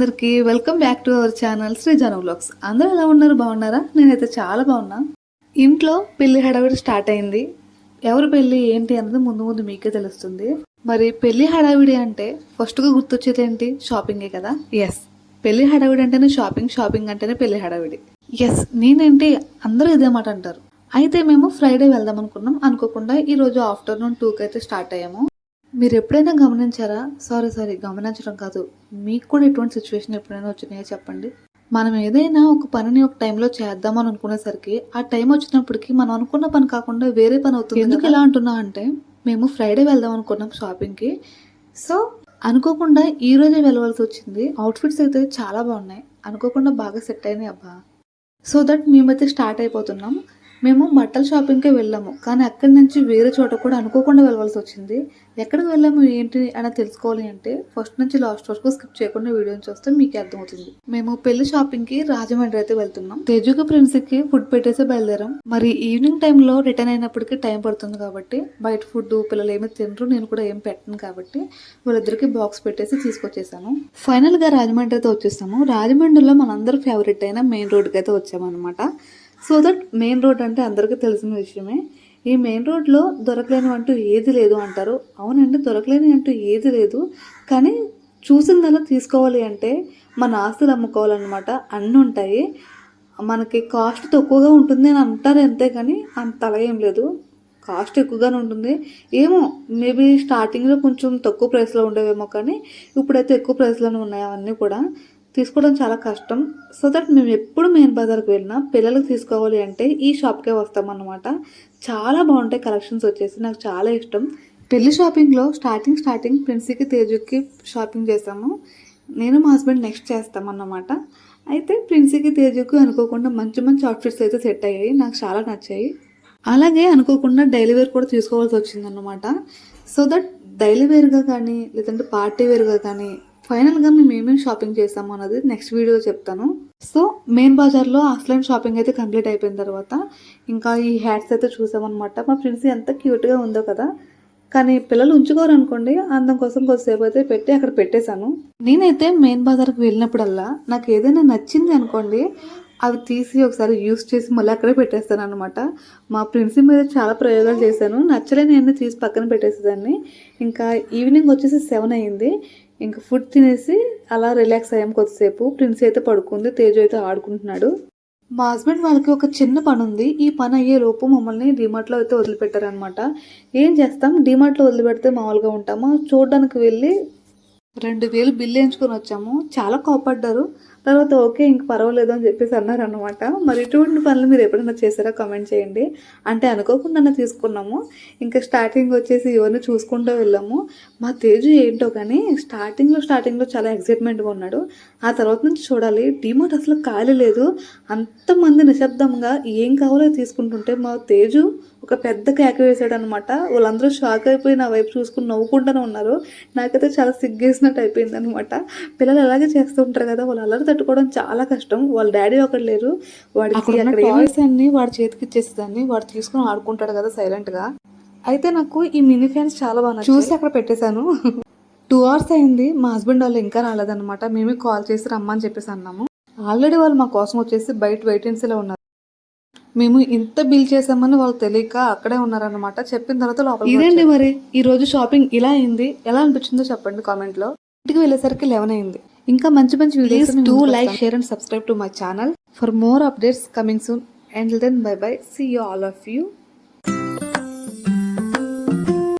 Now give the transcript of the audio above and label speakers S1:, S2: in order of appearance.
S1: అందరికీ welcome back to our channel Sreejanu vlogs. అందరూ ఎలా ఉన్నారు? బాగున్నారా? నేనైతే చాలా బాగున్నా. ఇంట్లో పెళ్ళి హడావిడి స్టార్ట్ అయింది. ఎవరు పెళ్ళి ఏంటి అన్నది ముందు ముందు మీకే తెలుస్తుంది. మరి పెళ్ళి హడావిడి అంటే ఫస్ట్గా గుర్తొచ్చేది ఏంటి? షాపింగే కదా? ఎస్ పెళ్ళి హడావిడి అంటేనే షాపింగ్ షాపింగ్ అంటేనే పెళ్ళి హడావిడి. ఎస్ నేనేంటి? అందరూ ఇదే మాట అంటారు. అయితే మేము ఫ్రైడే వెళ్దాం అనుకున్నాం. అనుకోకుండా ఈ రోజు ఆఫ్టర్నూన్ టూకి అయితే స్టార్ట్ అయ్యాము. మీరు ఎప్పుడైనా గమనించారా? సారీ సారీ గమనించడం కాదు. మీకు కూడా ఎటువంటి సిచ్యువేషన్ ఎప్పుడైనా వచ్చినాయో చెప్పండి. మనం ఏదైనా ఒక పనిని ఒక టైంలో చేద్దామని అనుకునేసరికి ఆ టైం వచ్చినప్పటికి మనం అనుకున్న పని కాకుండా వేరే పని అవుతుంది ఎందుకు ఇలా అంటున్నా అంటే మేము ఫ్రైడే వెళ్దాం అనుకున్నాం షాపింగ్కి. సో అనుకోకుండా ఈ రోజే వెళ్ళవలసి వచ్చింది. అవుట్ఫిట్స్ అయితే చాలా బాగున్నాయి. అనుకోకుండా బాగా సెట్ అయినాయి అబ్బా. సో దట్ మేమైతే స్టార్ట్ అయిపోతున్నాం. మేము బట్టల షాపింగ్కే వెళ్ళాము. కానీ అక్కడి నుంచి వేరే చోట కూడా అనుకోకుండా వెళ్ళవలసి వచ్చింది. ఎక్కడికి వెళ్ళాము ఏంటి అని తెలుసుకోవాలి అంటే ఫస్ట్ నుంచి లాస్ట్ వరకు స్కిప్ చేయకుండా వీడియోని చూస్తే మీకు అర్థమవుతుంది. మేము పెళ్ళి షాపింగ్కి రాజమండ్రి అయితే వెళ్తున్నాం. తేజుగా ఫ్రెండ్స్కి ఫుడ్ పెట్టేసి బయలుదేరాం. మరి ఈవినింగ్ టైంలో రిటర్న్ అయినప్పటికీ టైం పడుతుంది కాబట్టి బయట ఫుడ్ పిల్లలు ఏమి తినరు నేను కూడా ఏం పెట్టను కాబట్టి వాళ్ళిద్దరికి బాక్స్ పెట్టేసి తీసుకొచ్చేసాను. ఫైనల్గా రాజమండ్రి అయితే వచ్చేసాము. రాజమండ్రిలో మనందరి ఫేవరెట్ అయిన మెయిన్ రోడ్కి అయితే వచ్చామన్నమాట. సో దట్ మెయిన్ రోడ్ అంటే అందరికీ తెలిసిన విషయమే. ఈ మెయిన్ రోడ్లో దొరకలేని అంటూ ఏది లేదు అంటారు. అవునండి దొరకలేని అంటూ ఏది లేదు. కానీ చూసిందల్లా తీసుకోవాలి అంటే మన ఆస్తులు అమ్ముకోవాలన్నమాట. అన్నీ ఉంటాయి. మనకి కాస్ట్ తక్కువగా ఉంటుంది అని అంటారు అంతే కానీ అంత అలా ఏం లేదు. కాస్ట్ ఎక్కువగానే ఉంటుంది. ఏమో మేబీ స్టార్టింగ్లో కొంచెం తక్కువ ప్రైస్లో ఉండేవేమో కానీ ఇప్పుడైతే ఎక్కువ ప్రైస్లోనే ఉన్నాయి అవన్నీ కూడా. తీసుకోవడం చాలా కష్టం. సో దట్ మేము ఎప్పుడు మెయిన్ బజార్కి వెళ్ళినా పిల్లలకు తీసుకోవాలి అంటే ఈ షాప్కే వస్తామన్నమాట. చాలా బాగుంటాయి కలెక్షన్స్ వచ్చేసి నాకు చాలా ఇష్టం. పెళ్ళి షాపింగ్లో స్టార్టింగ్ స్టార్టింగ్ ప్రిన్సీకి తేజుకి షాపింగ్ చేసాము నేను మా హస్బెండ్ నెక్స్ట్ చేస్తామన్నమాట. అయితే ప్రిన్సీకి తేజుకి అనుకోకుండా మంచి మంచి అవుట్ఫిట్స్ అయితే సెట్ అయ్యాయి. నాకు చాలా నచ్చాయి. అలాగే అనుకోకుండా డైలీ వేర్ కూడా తీసుకోవాల్సి వచ్చిందన్నమాట. సో దట్ డైలీ వేర్గా కానీ లేదంటే పార్టీ వేర్గా కానీ ఫైనల్గా మేము ఏమేమి షాపింగ్ చేస్తాము అన్నది నెక్స్ట్ వీడియోలో చెప్తాను. సో మెయిన్ బజార్లో ఆఫ్లైన్ షాపింగ్ అయితే కంప్లీట్ అయిపోయిన తర్వాత ఇంకా ఈ హ్యాట్స్ అయితే చూసామన్నమాట. మా ఫ్రెండ్స్ ఎంత క్యూట్గా ఉందో కదా. కానీ పిల్లలు ఉంచుకోరు అనుకోండి అందం కోసం కొద్దిసేపు అయితే పెట్టి అక్కడ పెట్టేశాను. నేనైతే మెయిన్ బజార్కి వెళ్ళినప్పుడల్లా నాకు ఏదైనా నచ్చింది అనుకోండి అవి తీసి ఒకసారి యూస్ చేసి మళ్ళీ అక్కడే పెట్టేస్తాను అనమాట మా ప్రిన్సి మీద చాలా ప్రయోగాలు చేశాను. నచ్చలేని అన్ని తీసి పక్కన పెట్టేసేదాన్ని. ఇంకా ఈవినింగ్ వచ్చేసి సెవెన్ అయ్యింది ఇంకా ఫుడ్ తినేసి అలా రిలాక్స్ అయ్యాం కొద్దిసేపు. ప్రిన్స్ అయితే పడుకుంది తేజు అయితే ఆడుకుంటున్నాడు. మా హస్బెండ్ వాళ్ళకి ఒక చిన్న పని ఉంది ఈ పని అయ్యే లోపు మమ్మల్ని డిమార్ట్లో అయితే వదిలిపెట్టారనమాట ఏం చేస్తాం? డిమార్ట్లో వదిలిపెడితే మామూలుగా ఉంటామా? చూడడానికి వెళ్ళి రెండు వేలు బిల్లు వేయించుకొని వచ్చాము. చాలా కోపడ్డారు. తర్వాత ఓకే ఇంక పర్వాలేదు అని చెప్పేసి అన్నారు అనమాట మరి ఇటువంటి పనులు మీరు ఎప్పుడైనా చేసారా కామెంట్ చేయండి. అంటే అనుకోకుండా తీసుకున్నాము. ఇంకా స్టార్టింగ్ వచ్చేసి ఇవన్నీ చూసుకుంటూ వెళ్ళాము. మా తేజు ఏంటో కానీ స్టార్టింగ్లో స్టార్టింగ్లో చాలా ఎక్సైట్మెంట్గా ఉన్నాడు. ఆ తర్వాత నుంచి చూడాలి డిమార్ట్ అసలు ఖాళీ లేదు. అంతమంది నిశ్శబ్దంగా ఏం కావాలో తీసుకుంటుంటే మా తేజు ఒక పెద్ద కేక వేసాడు అనమాట వాళ్ళందరూ షాక్ అయిపోయి నా వైపు చూసుకుని నవ్వుకుంటూనే ఉన్నారు. నాకైతే చాలా సిగ్గేసినట్టు అయిపోయింది అనమాట పిల్లలు అలాగే చేస్తూ ఉంటారు కదా వాళ్ళు అల్లరి తట్టుకోవడం చాలా కష్టం. వాళ్ళ డాడీ ఒకటి లేరు. వాడికి అక్కడ వాడి చేతికి ఇచ్చేసేదాన్ని. వాడు తీసుకుని ఆడుకుంటాడు కదా సైలెంట్గా. అయితే నాకు ఈ మినీ ఫ్యాన్స్ చాలా బాగా. చూసి అక్కడ పెట్టేశాను. టూ అవర్స్ అయింది. మా హస్బెండ్ వాళ్ళు ఇంకా రాలేదన్నమాట మేమే కాల్ చేసి రమ్మని చెప్పేసి అన్నాము. ఆల్రెడీ వాళ్ళు మా కోసం వచ్చేసి బయట వెయిటెన్సీలో ఉన్నారు. మేము ఇంత బిల్ చేసామని వాళ్ళు తెలియక అక్కడే ఉన్నారన్నమాట. చెప్పిన తర్వాత లోపల ఇదండి మరి? ఈ రోజు షాపింగ్ ఇలా అయింది. ఎలా అనిపించిందో చెప్పండి కామెంట్లో ఇంటికి వెళ్ళేసరికి లెవెన్ అయింది. ఇంకా మంచి మంచి videos do like share and subscribe to my channel for more updates coming soon and then bye bye see you all of you